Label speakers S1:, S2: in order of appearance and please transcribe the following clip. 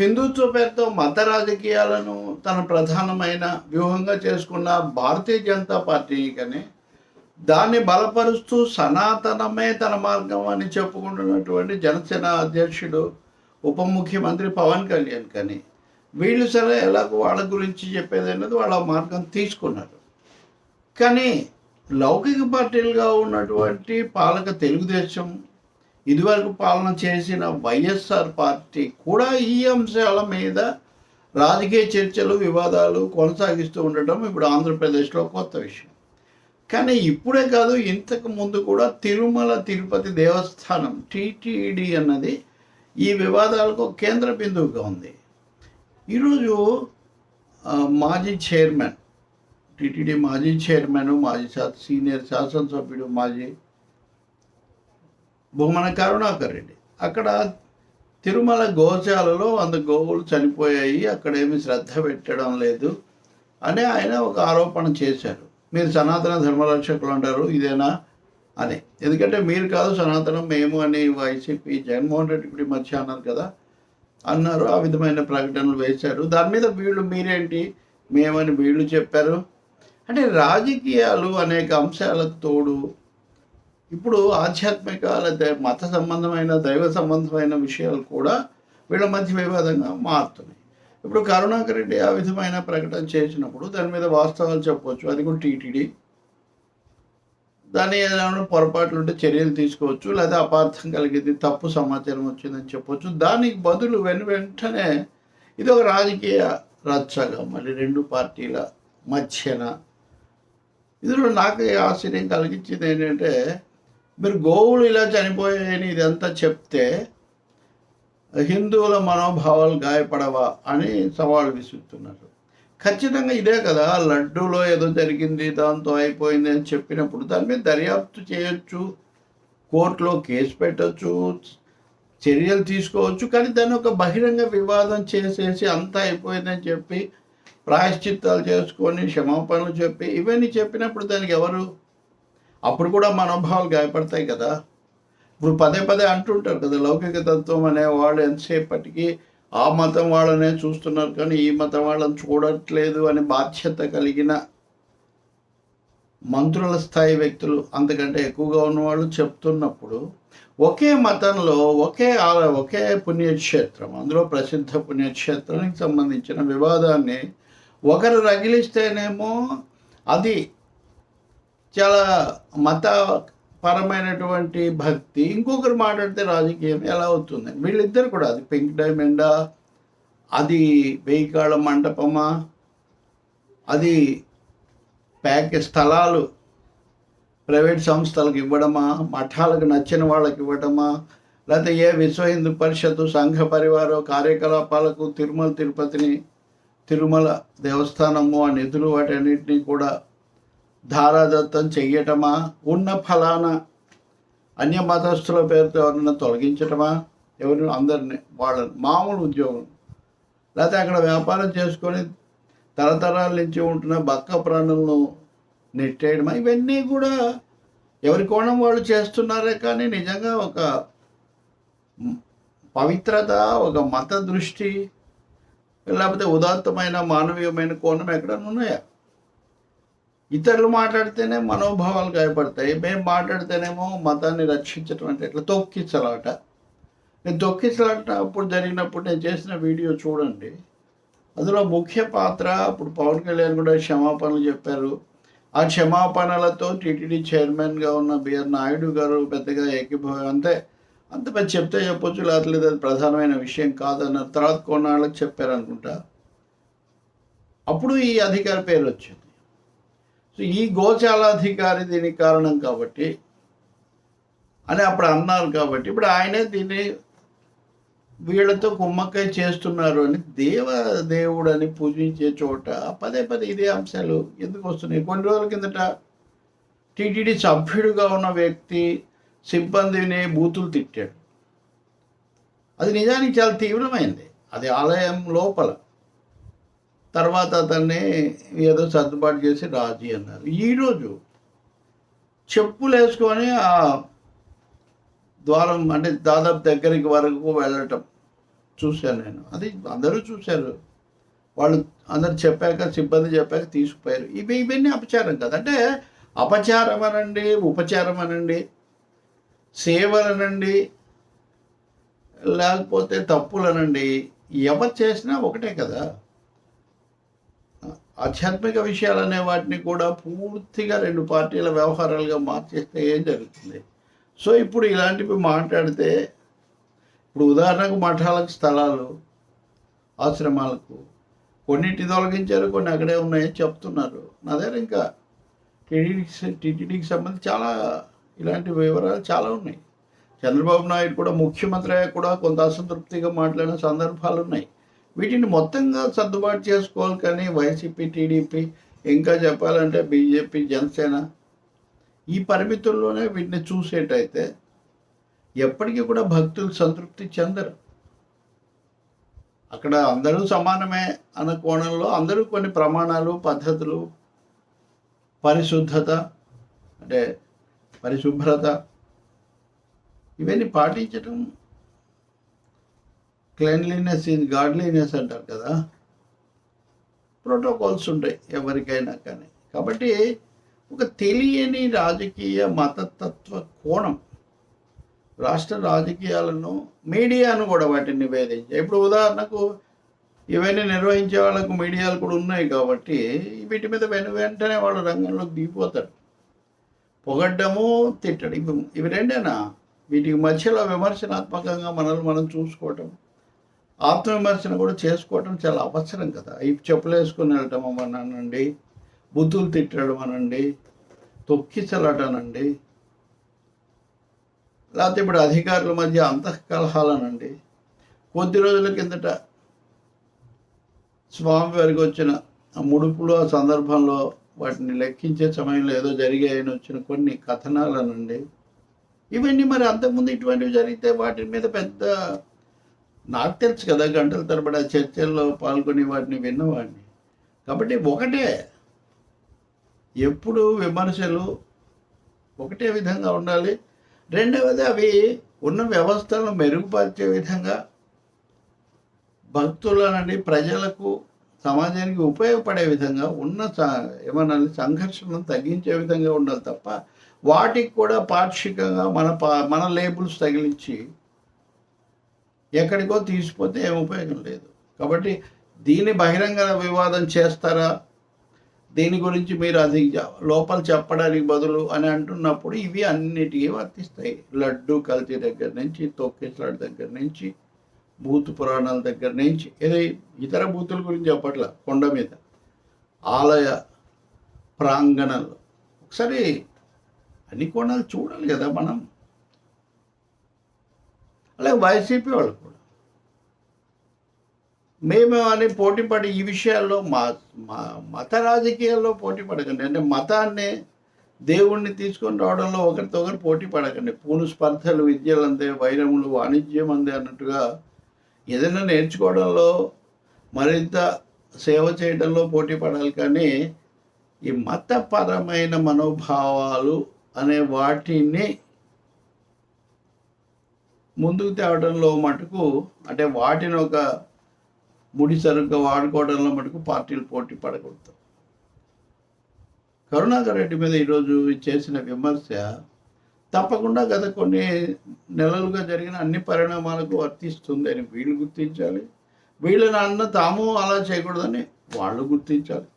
S1: హిందుత్వ పేరుతో మత రాజకీయాలను తన ప్రధానమైన వ్యూహంగా చేసుకున్న భారతీయ జనతా పార్టీ కానీ దాన్ని బలపరుస్తూ సనాతనమే తన మార్గం అని చెప్పుకుంటున్నటువంటి జనసేన అధ్యక్షుడు ఉప ముఖ్యమంత్రి పవన్ కళ్యాణ్ కానీ. వీళ్ళు సరే ఎలాగో వాళ్ళ గురించి చెప్పేది అనేది వాళ్ళ మార్గం తీసుకున్నారు. కానీ లౌకిక పార్టీలుగా ఉన్నటువంటి పాలక తెలుగుదేశం ఇదివరకు పాలన చేసిన వైఎస్ఆర్ పార్టీ కూడా ఈ అంశాల మీద రాజకీయ చర్చలు వివాదాలు కొనసాగిస్తూ ఉండటం ఇప్పుడు ఆంధ్రప్రదేశ్లో కొత్త విషయం. కానీ ఇప్పుడే కాదు ఇంతకు ముందు కూడా తిరుమల తిరుపతి దేవస్థానం టీటీడీ అన్నది ఈ వివాదాలకు కేంద్ర బిందువుగా ఉంది. ఈరోజు మాజీ చైర్మన్ టీటీడీ మాజీ చైర్మన్ మాజీ సీనియర్ శాసనసభ్యుడు మాజీ భూమన కరుణాకర్ రెడ్డి. అక్కడ తిరుమల గోశాలలో వంద గోవులు చనిపోయాయి అక్కడేమి శ్రద్ధ పెట్టడం లేదు అని ఆయన ఒక ఆరోపణ చేశారు. మీరు సనాతన ధర్మరక్షకులు అంటారు ఇదేనా? అని. ఎందుకంటే మీరు కాదు సనాతనం మేము అని వైసీపీ జగన్మోహన్ రెడ్డి ఇప్పుడు మధ్య అన్నారు కదా అన్నారు ఆ విధమైన ప్రకటనలు వేశారు. దాని మీద వీళ్ళు మీరేంటి? మేమని వీళ్ళు చెప్పారు. అంటే రాజకీయాలు అనేక అంశాలకు తోడు ఇప్పుడు ఆధ్యాత్మిక లేదా మత సంబంధమైన దైవ సంబంధమైన విషయాలు కూడా వీళ్ళ మధ్య వివాదంగా మారుతున్నాయి. ఇప్పుడు కరుణాకర్ రెడ్డి ఆ విధమైన ప్రకటన చేసినప్పుడు దాని మీద వాస్తవాలు చెప్పవచ్చు అది కూడా టీటీడీ దాని ఏదైనా పొరపాట్లు ఉంటే చర్యలు తీసుకోవచ్చు లేదా అపార్థం కలిగింది తప్పు సమాచారం వచ్చిందని చెప్పొచ్చు. దానికి బదులు వెను వెంటనే ఇది ఒక రాజకీయ రచ్చగా మళ్ళీ రెండు పార్టీల మధ్యన. ఇందులో నాకు ఆశ్చర్యం కలిగించింది ఏంటంటే మీరు గోవులు ఇలా చనిపోయాయని ఇదంతా చెప్తే హిందువుల మనోభావాలు గాయపడవా అని సవాళ్ళు విసురుతున్నారు. ఖచ్చితంగా ఇదే కదా లడ్డూలో ఏదో జరిగింది దాంతో అయిపోయింది అని చెప్పినప్పుడు దాని మీద దర్యాప్తు చేయొచ్చు కోర్టులో కేసు పెట్టచ్చు చర్యలు తీసుకోవచ్చు కానీ దాన్ని ఒక బహిరంగ వివాదం చేసేసి అంతా అయిపోయిందని చెప్పి ప్రాయశ్చిత్తాలు చేసుకొని క్షమాపణలు చెప్పి ఇవన్నీ చెప్పినప్పుడు దానికి ఎవరు అప్పుడు కూడా మనోభావాలు గాయపడతాయి కదా. ఇప్పుడు పదే పదే అంటుంటారు కదా లౌకిక తత్వం అనే వాళ్ళు ఎంతసేపటికి ఆ మతం వాళ్ళనే చూస్తున్నారు కానీ ఈ మతం వాళ్ళని చూడట్లేదు అనే బాధ్యత కలిగిన మంత్రుల స్థాయి వ్యక్తులు అంతకంటే ఎక్కువగా ఉన్నవాళ్ళు చెప్తున్నప్పుడు ఒకే మతంలో ఒకే ఆల- ఒకే పుణ్యక్షేత్రం అందులో ప్రసిద్ధ పుణ్యక్షేత్రానికి సంబంధించిన వివాదాన్ని ఒకరు రగిలిస్తేనేమో అది చాలా మతపరమైనటువంటి భక్తి. ఇంకొకరు మాట్లాడితే రాజకీయం ఎలా అవుతుంది? వీళ్ళిద్దరు కూడా అది పింక్ డైమండా అది వెయ్యి మండపమా మంటపమా అది ప్యాక్ స్థలాలు ప్రైవేట్ సంస్థలకు ఇవ్వడమా మఠాలకు నచ్చిన వాళ్ళకి ఇవ్వడమా లేకపోతే ఏ విశ్వ హిందూ పరిషత్తు సంఘ పరివార కార్యకలాపాలకు తిరుమల తిరుపతిని తిరుమల దేవస్థానము ఆ నిధులు వాటన్నిటినీ కూడా ధారాదత్తం చెయ్యటమా? ఉన్న ఫలానా అన్య మతస్థుల పేరుతో ఎవరైనా తొలగించటమా? ఎవరు అందరిని వాళ్ళ మామూలు ఉద్యోగం లేకపోతే అక్కడ వ్యాపారం చేసుకొని తరతరాల నుంచి ఉంటున్న బక్క ప్రాణులను నెట్టేయడమా ఇవన్నీ కూడా ఎవరి కోణం వాళ్ళు చేస్తున్నారే కానీ నిజంగా ఒక పవిత్రత ఒక మత దృష్టి లేకపోతే ఉదాత్తమైన మానవీయమైన కోణం ఎక్కడన్నా ఉన్నాయా? ఇతరులు మాట్లాడితేనే మనోభావాలు గాయపడతాయి మేము మాట్లాడితేనేమో మతాన్ని రక్షించడం అంటే ఇట్లా తొక్కించలాట. నేను తొక్కించలాట అప్పుడు జరిగినప్పుడు నేను చేసిన వీడియో చూడండి. అందులో ముఖ్య పాత్ర అప్పుడు పవన్ కళ్యాణ్ కూడా క్షమాపణలు చెప్పారు. ఆ క్షమాపణలతో టీటీడీ చైర్మన్గా ఉన్న బిఆర్ నాయుడు గారు పెద్దగా ఏకీభావం అంతే అంత పెద్ద చెప్తే చెప్పొచ్చు లేకపోతే అది ప్రధానమైన విషయం కాదన్న తర్వాత కొన్నాళ్ళకి చెప్పారనుకుంటా. అప్పుడు ఈ అధికారి పేరు వచ్చింది. సో ఈ గోచారాధికారి దీనికి కారణం కాబట్టి అని అప్పుడు అన్నారు కాబట్టి ఇప్పుడు ఆయనే దీన్ని వీళ్ళతో కుమ్మక్కై చేస్తున్నారు అని దేవ దేవుడు అని పూజించే చోట పదే పదే ఇదే అంశాలు ఎందుకు వస్తున్నాయి? కొన్ని రోజుల కిందట టీటీడీ సభ్యుడిగా ఉన్న వ్యక్తి సిబ్బందిని బూతులు తిట్టాడు. అది నిజానికి చాలా తీవ్రమైంది. అది ఆలయం లోపల. తర్వాత అతన్ని ఏదో సర్దుబాటు చేసి రాజీ అన్నారు. ఈరోజు చెప్పులు వేసుకొని ఆ ద్వారం అంటే దాదాపు దగ్గరికి వరకు వెళ్ళటం చూశాను నేను. అది అందరూ చూశారు. వాళ్ళు అందరు చెప్పాక సిబ్బంది చెప్పాక తీసుకుపోయారు. ఇవి ఇవన్నీ అపచారం కదా. అంటే అపచారం అనండి ఉపచారం అనండి సేవలనండి లేకపోతే తప్పులనండి ఎవరు చేసినా ఒకటే కదా. ఆధ్యాత్మిక విషయాలు అనే వాటిని కూడా పూర్తిగా రెండు పార్టీల వ్యవహారాలుగా మార్చేస్తే ఏం జరుగుతుంది? సో ఇప్పుడు ఇలాంటివి మాట్లాడితే ఇప్పుడు ఉదాహరణకు మఠాలకు స్థలాలు ఆశ్రమాలకు కొన్నింటి తొలగించారు కొన్ని అక్కడే ఉన్నాయని చెప్తున్నారు. నా దగ్గర ఇంకా టీటీడీకి టీటీడీకి సంబంధించి చాలా ఇలాంటి వివరాలు చాలా ఉన్నాయి. చంద్రబాబు నాయుడు కూడా ముఖ్యమంత్రి కూడా కొంత అసంతృప్తిగా మాట్లాడిన సందర్భాలు ఉన్నాయి వీటిని మొత్తంగా సర్దుబాటు చేసుకోవాలి కానీ వైసీపీ టీడీపీ ఇంకా చెప్పాలంటే బీజేపీ జనసేన ఈ పరిమితుల్లోనే వీటిని చూసేటైతే ఎప్పటికీ కూడా భక్తులు సంతృప్తి చెందరు. అక్కడ అందరూ సమానమే అన్న కోణంలో అందరూ కొన్ని ప్రమాణాలు పద్ధతులు పరిశుద్ధత అంటే పరిశుభ్రత ఇవన్నీ పాటించడం క్లెన్లీనెస్ ఇది గాడ్లీనెస్ అంటారు కదా. ప్రోటోకాల్స్ ఉంటాయి ఎవరికైనా కానీ. కాబట్టి ఒక తెలియని రాజకీయ మతతత్వ కోణం రాష్ట్ర రాజకీయాలను మీడియాను కూడా వాటిని నివేదించాయి ఇప్పుడు ఉదాహరణకు ఇవన్నీ నిర్వహించే వాళ్ళకు మీడియాలు కూడా ఉన్నాయి కాబట్టి వీటి మీద వెను వెంటనే వాళ్ళు రంగంలోకి దిగిపోతారు. పొగడ్డము తిట్టడం ఇవి ఇవి రెండేనా? వీటికి మధ్యలో విమర్శనాత్మకంగా మనల్ని మనం చూసుకోవటం. ఆత్మవిమర్శన కూడా చేసుకోవటం చాలా అవసరం కదా. ఈ చెప్పులు వేసుకుని వెళ్ళటం అనండి బుద్ధులు తిట్టడం అనండి తొక్కిసలటనండి లేకపోతే ఇప్పుడు అధికారుల మధ్య అంతఃకలహాలనండి. కొద్ది రోజుల కిందట స్వామివారికి వచ్చిన ముడుపులు ఆ సందర్భంలో వాటిని లెక్కించే సమయంలో ఏదో జరిగాయని వచ్చిన కొన్ని కథనాలనండి. ఇవన్నీ మరి అంతకుముందు ఇటువంటివి జరిగితే వాటి మీద పెద్ద నాకు తెలుసు కదా గంటల తరబడి ఆ చర్చల్లో పాల్గొని వాటిని విన్నవాడిని. కాబట్టి ఒకటే ఎప్పుడు విమర్శలు ఒకటే విధంగా ఉండాలి. రెండవది అవి ఉన్న వ్యవస్థలను మెరుగుపరిచే విధంగా భక్తులనండి ప్రజలకు సమాజానికి ఉపయోగపడే విధంగా ఉన్న ఏమన్నా సంఘర్షణను తగ్గించే విధంగా ఉండాలి తప్ప వాటికి కూడా పాక్షికంగా మన పా మన లేబుల్స్ తగిలించి ఎక్కడికో తీసిపోతే ఏం ఉపయోగం లేదు. కాబట్టి దీని బహిరంగ వివాదం చేస్తారా? దీని గురించి మీరు అది లోపల చెప్పడానికి బదులు అని అంటున్నప్పుడు ఇవి అన్నిటికీ వర్తిస్తాయి. లడ్డు కల్తీ దగ్గర నుంచి తొక్కిసలాట దగ్గర నుంచి బూత్ పురాణాల దగ్గర నుంచి ఏదో ఇతర భూతుల గురించి చెప్పట్ల కొండ మీద. ఆలయ ప్రాంగణంలో. ఒకసారి అన్ని కోణాలు చూడాలి కదా మనం. అలాగే వైసీపీ వాళ్ళు కూడా. మేము అని పోటీ పడి ఈ విషయాల్లో మా మా మత రాజకీయాల్లో పోటీ పడకండి. అంటే మతాన్ని దేవుణ్ణి తీసుకొని రావడంలో ఒకరితో ఒకరు పోటీ పడకండి. పూను స్పర్ధలు విద్యలు అందే వైరములు వాణిజ్యం అందే అన్నట్టుగా ఏదైనా నేర్చుకోవడంలో మరింత సేవ చేయడంలో పోటీ పడాలి. కానీ ఈ మతపరమైన మనోభావాలు అనే వాటిని ముందుకు తేవడంలో మటుకు అంటే వాటిని ఒక ముడి సరుగ్గా వాడుకోవడంలో మటుకు పార్టీలు పోటీ పడకూడదు. కరుణాకర్ రెడ్డి మీద ఈరోజు చేసిన విమర్శ తప్పకుండా గత కొన్ని నెలలుగా జరిగిన అన్ని పరిణామాలకు వర్తిస్తుంది అని వీళ్ళు గుర్తించాలి. వీళ్ళని అన్న తాము అలా చేయకూడదని వాళ్ళు గుర్తించాలి.